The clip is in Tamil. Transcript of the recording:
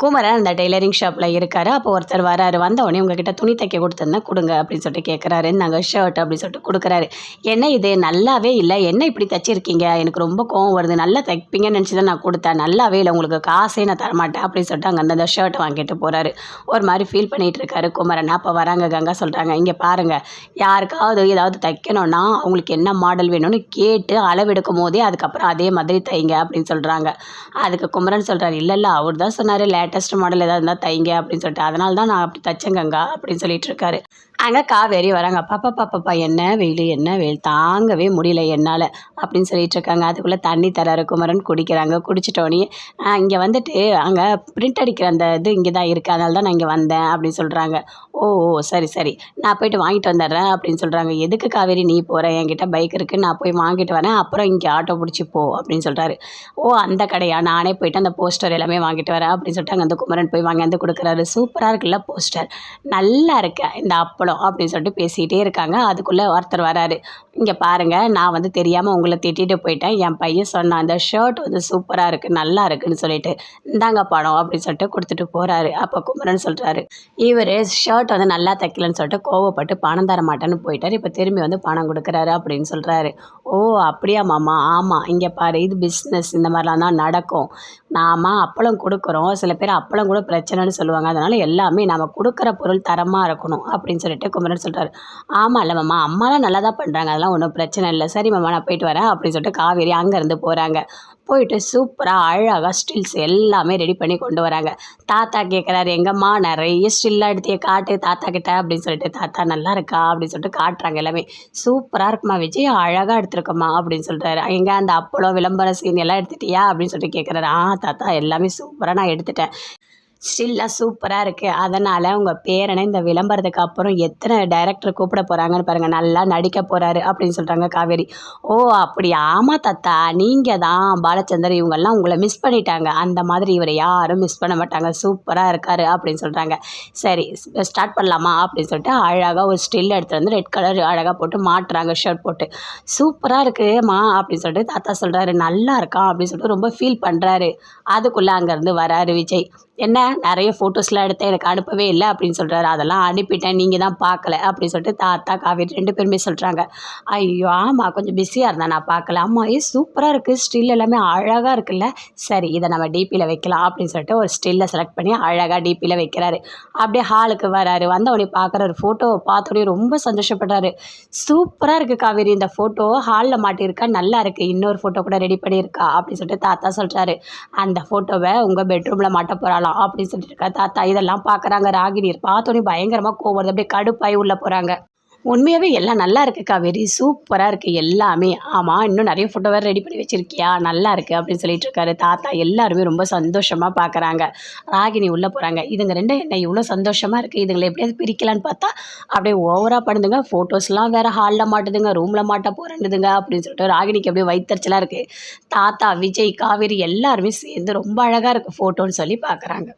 குமரன் அந்த டெய்லரிங் ஷாப்பில் இருக்கார். அப்போ ஒருத்தர் வராரு. வந்தவொடனே உங்ககிட்ட துணி தைக்க கொடுத்துருந்தேன் கொடுங்க அப்படின்னு சொல்லிட்டு கேட்குறாரு நாங்கள் ஷர்ட் அப்படின்னு சொல்லிட்டு கொடுக்குறாரு. என்ன இது? நல்லாவே இல்லை. என்ன இப்படி தைச்சிருக்கீங்க? எனக்கு ரொம்ப கோவம் வருது. நல்லா தைப்பீங்கன்னு நினச்சி தான் நான் கொடுத்தேன். நல்லாவே இல்லை. உங்களுக்கு காசே நான் தரமாட்டேன் அப்படின்னு சொல்லிட்டு அங்கே அந்த ஷர்ட் வாங்கிட்டு போகிறாரு ஒரு மாதிரி ஃபீல் பண்ணிகிட்டு இருக்காரு குமரன். அப்போ வராங்க கங்கா சொல்கிறாங்க இங்கே பாருங்கள் யாருக்காவது ஏதாவது தைக்கணும்னா அவங்களுக்கு என்ன மாடல் வேணும்னு கேட்டு அளவெடுக்கும் போதே அதுக்கப்புறம் அதே மாதிரி தைங்க அப்படின்னு சொல்கிறாங்க அதுக்கு குமரன் சொல்கிறாரு இல்லை இல்லை. அவர் தான் சொன்னார் லேட்டஸ்ட் மாடல் ஏதாவது இருந்தால் தைங்க அப்படின்னு சொல்லிட்டு. அதனால தான் நான் அப்படி தச்சங்கங்கா கங்கா அப்படின்னு சொல்லிட்டு இருக்காரு. அங்கே காவேரி வராங்க. பாப்பா பாப்பாப்பா என்ன வெயில் என்ன வெயில்? தாங்கவே முடியல என்னால் அப்படின்னு சொல்லிட்டு இருக்காங்க. அதுக்குள்ளே தண்ணி தராரு குமரன் குடிக்கிறாங்க. குடிச்சிட்டோன்னே இங்கே வந்துட்டு அங்கே பிரிண்ட் அடிக்கிற அந்த இது இங்கே தான் இருக்குது அதனால தான் நான் இங்கே வந்தேன் அப்படின்னு சொல்கிறாங்க ஓ ஓ சரி சரி. நான் போயிட்டு வாங்கிட்டு வந்துடுறேன் அப்படின்னு சொல்கிறாங்க எதுக்கு காவேரி நீ போகிற என்கிட்ட பைக் இருக்குது நான் போய் வாங்கிட்டு வரேன். அப்புறம் இங்கே ஆட்டோ பிடிச்சி போ அப்படின்னு சொல்கிறாரு ஓ அந்த கடையா? நானே போயிட்டு அந்த போஸ்டர் எல்லாமே வாங்கிட்டு வரேன் அப்படின்னு சொல்லிட்டு அங்கே அந்த குமரன் போய் வாங்கி வந்து கொடுக்குறாரு. சூப்பராக இருக்குல்ல போஸ்டர். நல்லா இருக்கு இந்த அப்பளம் அப்படின்னு சொல்லிட்டு பேசிகிட்டே இருக்காங்க. அதுக்குள்ளே ஒருத்தர் வராரு. இங்கே பாருங்கள் நான் வந்து தெரியாமல் உங்களை திட்டிட்டு போயிட்டேன். என் பையன் சொன்னான் அந்த ஷர்ட் வந்து சூப்பராக இருக்குது நல்லா இருக்குன்னு சொல்லிட்டு இந்தாங்க பணம் அப்படின்னு சொல்லிட்டு கொடுத்துட்டு போகிறாரு அப்போ குமரன் சொல்கிறாரு இவர் ஷர்ட் வந்து நல்லா தைக்கலன்னு சொல்லிட்டு கோவப்பட்டு பணம் தர மாட்டேன்னு போயிட்டார். இப்போ திரும்பி வந்து பணம் கொடுக்குறாரு அப்படின்னு சொல்கிறாரு ஓ அப்படியா மாமா? ஆமாம் இங்கே பாரு இது பிஸ்னஸ் இந்த மாதிரிலாம் தான் நடக்கும். நாம் அப்பளம் கொடுக்குறோம் சில பேர் அப்பளம் கூட பிரச்சனைன்னு சொல்லுவாங்க. அதனால் எல்லாமே நம்ம கொடுக்குற பொருள் தரமாக இருக்கணும் அப்படின்னு சொல்லிட்டு குமரன் சொல்கிறாரு ஆமாம் இல்லை மாமா அம்மாலாம் நல்லா தான் பண்ணுறாங்க அதெல்லாம் ஒன்றும் பிரச்சனை இல்லை. சரி மாமா நான் போயிட்டு வரேன் அப்படின்னு சொல்லிட்டு காவேரி அங்கேருந்து போகிறாங்க போயிட்டு சூப்பராக அழகாக ஸ்டில்ஸ் எல்லாமே ரெடி பண்ணி கொண்டு வராங்க. தாத்தா கேட்குறாரு எங்கம்மா நிறைய ஸ்டில்லாக எடுத்து காட்டு தாத்தா கிட்ட அப்படின்னு சொல்லிட்டு தாத்தா நல்லா இருக்கா? அப்படின்னு சொல்லிட்டு காட்டுறாங்க எல்லாமே. சூப்பராக இருக்குமா விஜய் அழகாக எடுத்துருக்கம்மா அப்படின்னு சொல்கிறாரு எங்கே அந்த அப்பளம் விளம்பர சீன் எல்லாம் எடுத்துட்டியா? அப்படின்னு சொல்லிட்டு கேட்குறாரு ஆ தாத்தா எல்லாமே சூப்பராக நான் எடுத்துட்டேன். ஸ்டில்லாக சூப்பராக இருக்குது அதனால் உங்கள் பேரனை இந்த விளம்பரத்துக்கு அப்புறம் எத்தனை டைரக்டர் கூப்பிட போகிறாங்கன்னு பாருங்கள் நல்லா நடிக்க போகிறாரு அப்படின்னு சொல்கிறாங்க காவேரி. ஓ அப்படி ஆமாம் தாத்தா. நீங்கள் தான் பாலச்சந்தர். இவங்கெல்லாம் உங்களை மிஸ் பண்ணிட்டாங்க. அந்த மாதிரி இவரை யாரும் மிஸ் பண்ண மாட்டாங்க. சூப்பராக இருக்கார் அப்படின்னு சொல்கிறாங்க சரி ஸ்டார்ட் பண்ணலாமா அப்படின்னு சொல்லிட்டு அழகாக ஒரு ஸ்டில் எடுத்துகிட்டு வந்து ரெட் கலர் அழகாக போட்டு மாட்டுறாங்க. ஷர்ட் போட்டு. சூப்பராக இருக்குமா அப்படின்னு சொல்லிட்டு தாத்தா சொல்கிறாரு நல்லா இருக்கான் அப்படின்னு சொல்லிட்டு ரொம்ப ஃபீல் பண்ணுறாரு அதுக்குள்ளே அங்கேருந்து வராரு விஜய். என்ன? நிறைய ஃபோட்டோஸ்லாம் எடுத்து எனக்கு அனுப்பவே இல்லை அப்படின்னு சொல்கிறாரு அதெல்லாம் அனுப்பிட்டேன் நீங்கள் தான் பார்க்கல அப்படின்னு சொல்லிட்டு தாத்தா காவேரி ரெண்டு பேருமே சொல்கிறாங்க ஐயோ ஆமாம் கொஞ்சம் பிஸியாக இருந்தேன் நான் பார்க்கல. ஆமாம் ஏ சூப்பராக இருக்குது ஸ்டில் எல்லாமே அழகாக இருக்குல்ல. சரி இதை நம்ம டிபியில் வைக்கலாம் அப்படின்னு சொல்லிட்டு ஒரு ஸ்டில்லை செலக்ட் பண்ணி அழகாக டிபியில் வைக்கிறாரு. அப்படியே ஹாலுக்கு வராரு. வந்த உடனே பார்க்குற ஒரு ஃபோட்டோவை பார்த்தோடனே ரொம்ப சந்தோஷப்படுறாரு. சூப்பராக இருக்குது காவேரி இந்த ஃபோட்டோ ஹாலில் மாட்டியிருக்கா? நல்லா இருக்குது இன்னொரு ஃபோட்டோ கூட ரெடி பண்ணியிருக்கா அப்படின்னு சொல்லிட்டு தாத்தா சொல்கிறாரு அந்த ஃபோட்டோவை உங்கள் பெட்ரூமில் மாட்ட போகிறாளாம் அப்படின்னு சொல்லிட்டு இருக்கா தாத்தா இதெல்லாம் பார்க்குறாங்க ராகினி பார்த்தோன்னே பயங்கரமாக கோவம் வருது. அப்படியே கடுப்பாய் உள்ளே போகிறாங்க உண்மையாகவே எல்லாம் நல்லா இருக்குது காவேரி. சூப்பராக இருக்குது எல்லாமே. ஆமாம் இன்னும் நிறைய ஃபோட்டோ வேறு ரெடி பண்ணி வச்சுருக்கியா? நல்லா இருக்குது அப்படின்னு சொல்லிட்டு இருக்காரு. தாத்தா எல்லாருமே ரொம்ப சந்தோஷமாக பார்க்குறாங்க ராகினி உள்ளே போகிறாங்க இதுங்க ரெண்டும் என்ன இவ்வளோ சந்தோஷமாக இருக்குது இதுங்களை எப்படியாவது பிரிக்கலான்னு பார்த்தா அப்படியே ஓவராக பண்ணுதுங்க ஃபோட்டோஸ்லாம் வேறு ஹாலில் மாட்டுதுங்க. ரூமில் மாட்ட போகிறேன்னுதுங்க அப்படின்னு சொல்லிட்டு ராகினிக்கு அப்படியே வைத்தறிச்சலாக இருக்குது தாத்தா விஜய் காவேரி எல்லாருமே சேர்ந்து ரொம்ப அழகாக இருக்குது ஃபோட்டோன்னு சொல்லி பார்க்குறாங்க